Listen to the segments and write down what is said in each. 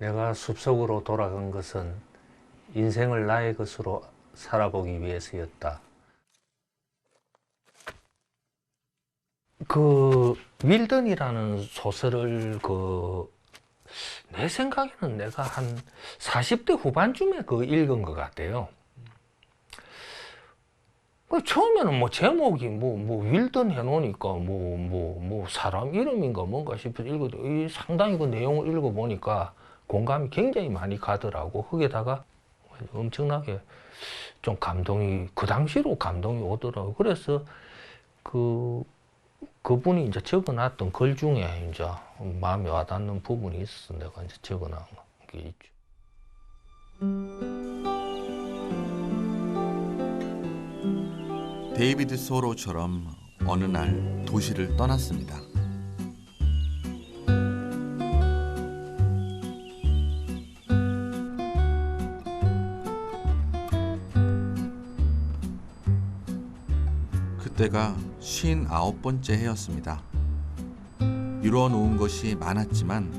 내가 숲속으로 돌아간 것은 인생을 나의 것으로 살아보기 위해서였다. 그 윌던이라는 소설을 그 내 생각에는 내가 한 40대 후반쯤에 그 읽은 것 같아요. 그 처음에는 뭐 제목이 뭐, 뭐 윌던 해놓으니까 뭐, 뭐, 뭐 사람 이름인가 뭔가 싶어서 읽어도 이 상당히 그 내용을 읽어보니까 공감이 굉장히 많이 가더라고. 거기다가 엄청나게 좀 감동이, 그 당시로 감동이 오더라고. 그래서 그, 그분이 이제 적어놨던 글 중에 이제 마음에 와닿는 부분이 있어서 내가 이제 적어놓은 게 있죠. 데이비드 소로처럼 어느 날 도시를 떠났습니다. 그때가 59번째 해였습니다. 이루어 놓은 것이 많았지만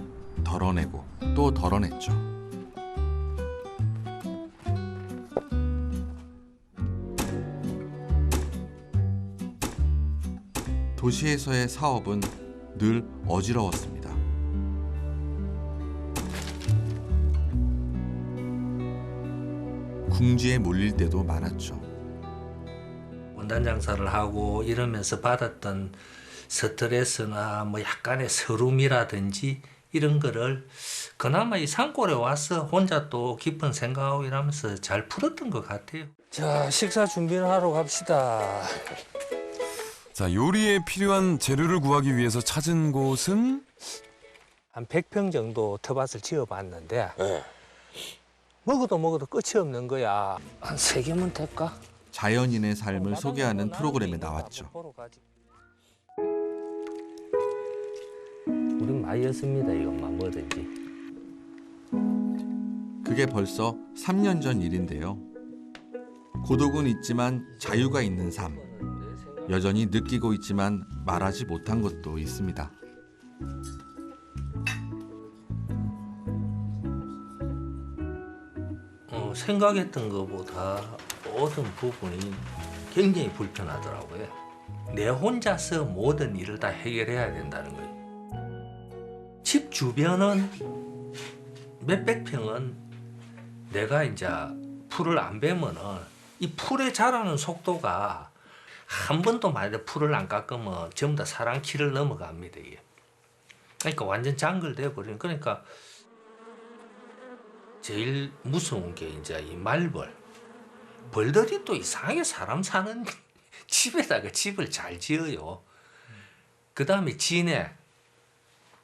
덜어내고 또 덜어냈죠. 도시에서의 사업은 늘 어지러웠습니다. 궁지에 몰릴 때도 많았죠. 원단 장사를 하고 이러면서 받았던 스트레스나 뭐 약간의 서름이라든지 이런 거를 그나마 이 산골에 와서 혼자 또 깊은 생각하고 이러면서 잘 풀었던 것 같아요. 자, 식사 준비를 하러 갑시다. 자, 요리에 필요한 재료를 구하기 위해서 찾은 곳은 한 100평 정도 텃밭을 지어봤는데 먹어도 먹어도 끝이 없는 거야. 한 세 개면 될까? 자연인의 삶을 소개하는 프로그램에 나왔죠. 우린 많이 였습니다, 이것만 뭐든지. 그게 벌써 3년 전 일인데요. 고독은 있지만 자유가 있는 삶. 여전히 느끼고 있지만 말하지 못한 것도 있습니다. 어, 생각했던 것보다 모든 부분이 굉장히 불편하더라고요. 내 혼자서 모든 일을 다 해결해야 된다는 거예요. 집 주변은 몇백 평은 내가 이제 풀을 안 베면은 이 풀의 자라는 속도가 한 번도 만약에 풀을 안 깎으면 전부 다 사랑키를 넘어갑니다. 이게. 그러니까 완전 장글돼 버리는 그러니까 제일 무서운 게 이제 이 말벌. 벌들이 또 이상하게 사람 사는 집에다가 집을 잘 지어요. 그 다음에 진해.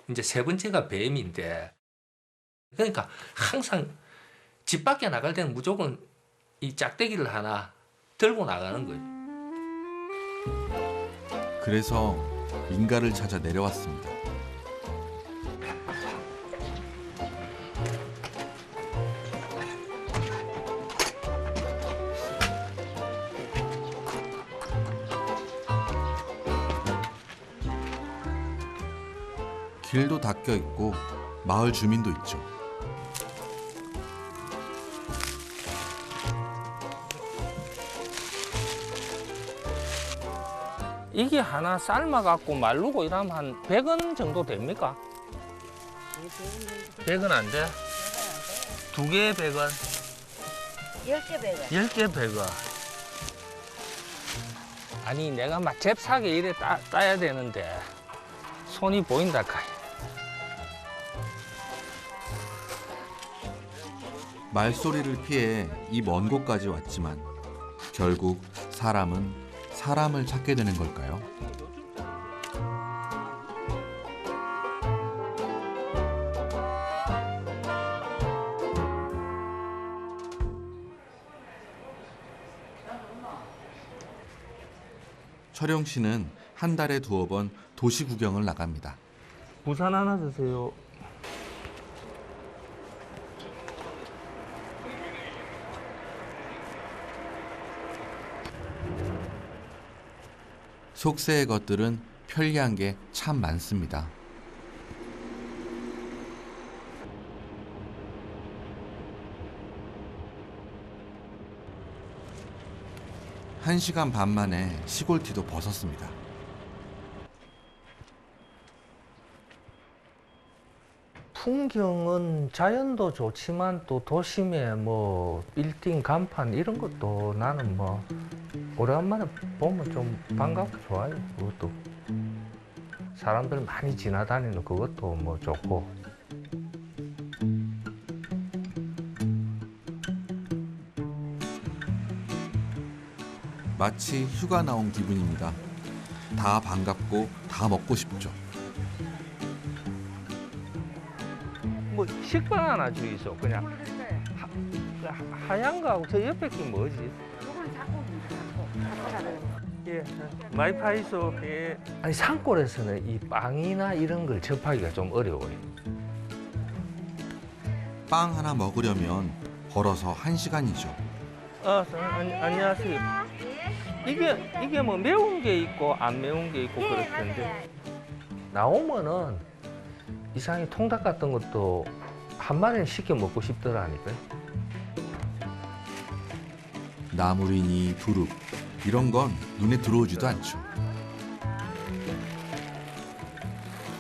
이제 세 번째가 뱀인데. 그러니까 항상 집 밖에 나갈 때는 무조건 이 짝대기를 하나 들고 나가는 거예요. 그래서 인가를 찾아 내려왔습니다. 길도 닦여 있고 마을 주민도 있죠. 이게 하나 삶아갖고 말르고 이러면 한 100원 정도 됩니까? 100원 안 돼? 두 개에 100원, 10개 배가 10개 100원. 아니 내가 막 잽싸게 이래 따, 따야 되는데 손이 보인다 카이. 말소리를 피해 이 먼 곳까지 왔지만 결국 사람은 사람을 찾게 되는 걸까요? 철영 씨는 한 달에 두어 번 도시 구경을 나갑니다. 부산 하나 주세요. 속세의 것들은 편리한 게 참 많습니다. 한 시간 반 만에 시골티도 벗었습니다. 풍경은 자연도 좋지만 또 도심의 뭐 빌딩 간판 이런 것도 나는 뭐 오래간만에 보면 좀 반갑고 좋아요. 그것도 사람들 많이 지나다니는 그것도 뭐 좋고 마치 휴가 나온 기분입니다. 다 반갑고 다 먹고 싶죠. 뭐 식빵 하나 주이소 그냥 하, 그 하- 하얀 거하고 저 옆에 게 뭐지? 예, 많이 파이소. 예. 아니 산골에서는 이 빵이나 이런 걸 접하기가 좀 어려워요. 빵 하나 먹으려면 걸어서 한시간이죠 아, 선- 아니, 안녕하세요. 이게 이게 뭐 매운 게 있고 안 매운 게 있고 예, 그럴 텐데. 나오면은 이상하게 통닭 같은 것도 한 마리는 시켜 먹고 싶더라니까요. 나물이니 두릅 이런 건 눈에 들어오지도 않죠.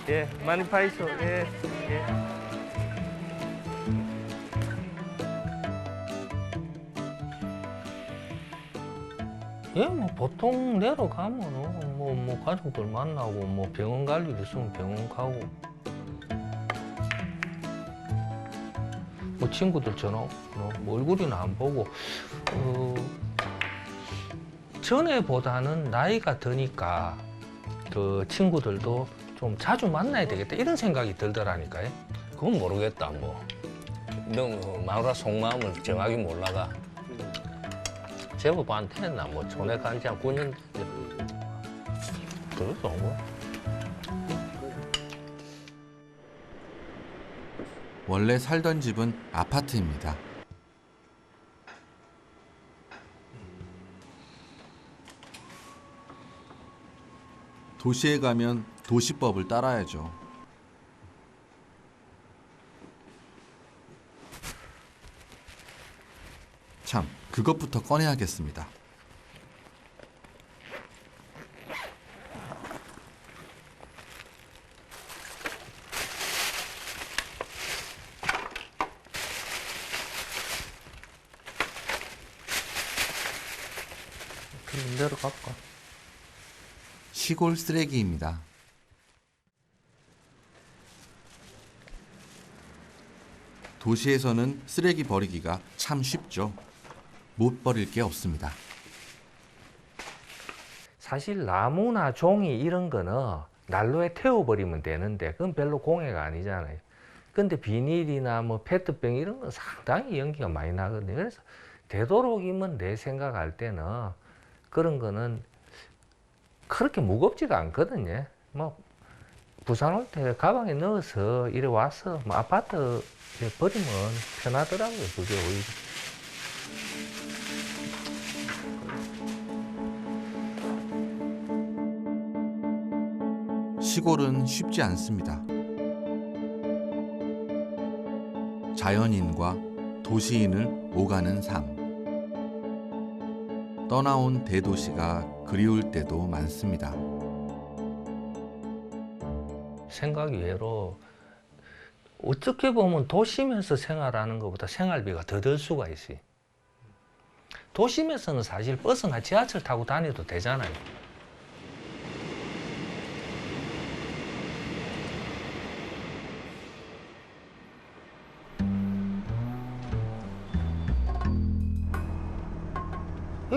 예, 많이 파이소. 예, 예. 예, 뭐 보통 내려가면은 뭐, 뭐 가족들 만나고 뭐 병원 갈 일 있으면 병원 가고 뭐 친구들처럼 뭐, 뭐 얼굴이나 안 보고 어, 전에보다는 나이가 드니까 그 친구들도 좀 자주 만나야 되겠다 이런 생각이 들더라니까요. 그건 모르겠다 뭐. 너무 마누라 속마음을 정확히 몰라가. 제법한테는 나뭐 전에 간지 한 9년 그래서 뭐. 원래 살던 집은 아파트입니다. 도시에 가면 도시법을 따라야죠. 참, 그것부터 꺼내야겠습니다. 그럼 내려갈까? 시골 쓰레기입니다. 도시에서는 쓰레기 버리기가 참 쉽죠. 못 버릴 게 없습니다. 사실 나무나 종이 이런 거는 난로에 태워버리면 되는데 그건 별로 공해가 아니잖아요. 근데 비닐이나 뭐 페트병 이런 건 상당히 연기가 많이 나거든요. 그래서 되도록이면 내 생각할 때는 그런 거는 그렇게 무겁지가 않거든요. 뭐 부산 올 때 가방에 넣어서 이래 와서 뭐 아파트에 버리면 편하더라고요. 그게 오히려. 시골은 쉽지 않습니다. 자연인과 도시인을 오가는 삶. 떠나온 대도시가 그리울 때도 많습니다. 생각 이 외로 어떻게 보면 도심에서 생활하는 것보다 생활비가 더 들 수가 있어요. 도심에서는 사실 버스나 지하철 타고 다녀도 되잖아요.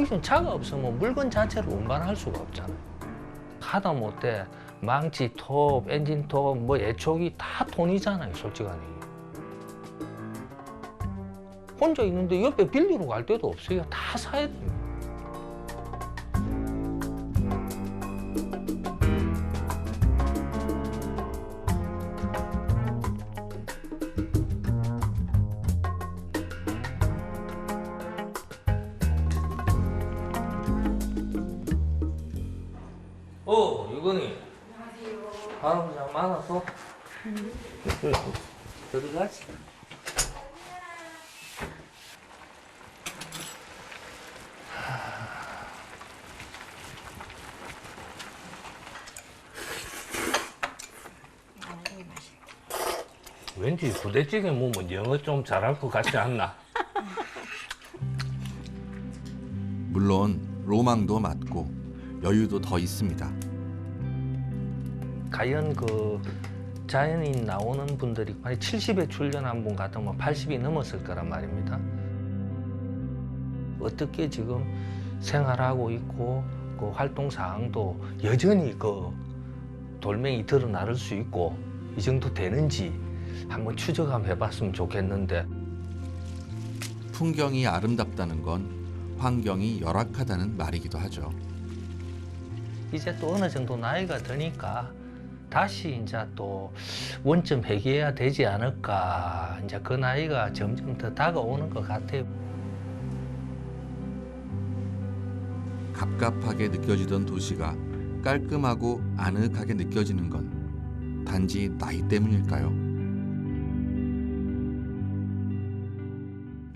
여기서는 차가 없으면 물건 자체를 운반할 수가 없잖아요. 하다 못해 망치, 톱, 엔진 톱, 뭐 애초기 다 돈이잖아요, 솔직하게. 혼자 있는데 옆에 빌리러 갈 데도 없어요. 다 사야 돼요. 어, 유건이. 할아버지랑 만났어? 들어가지. 왠지 부대찌개 먹으면 영어 좀 잘할 것 같지 않나? 물론 로망도 맞고 여유도 더 있습니다. 과연 그 자연인 나오는 분들이 만약 70에 출연한 분 같으면 80이 넘었을 거란 말입니다. 어떻게 지금 생활하고 있고 그 활동 사항도 여전히 그 돌멩이 드러나를 수 있고 이 정도 되는지 한번 추적 한번 해봤으면 좋겠는데 풍경이 아름답다는 건 환경이 열악하다는 말이기도 하죠. 이제 또 어느 정도 나이가 드니까 다시 이제 또 원점 회귀해야 되지 않을까 이제 그 나이가 점점 더 다가오는 것 같아요. 갑갑하게 느껴지던 도시가 깔끔하고 아늑하게 느껴지는 건 단지 나이 때문일까요?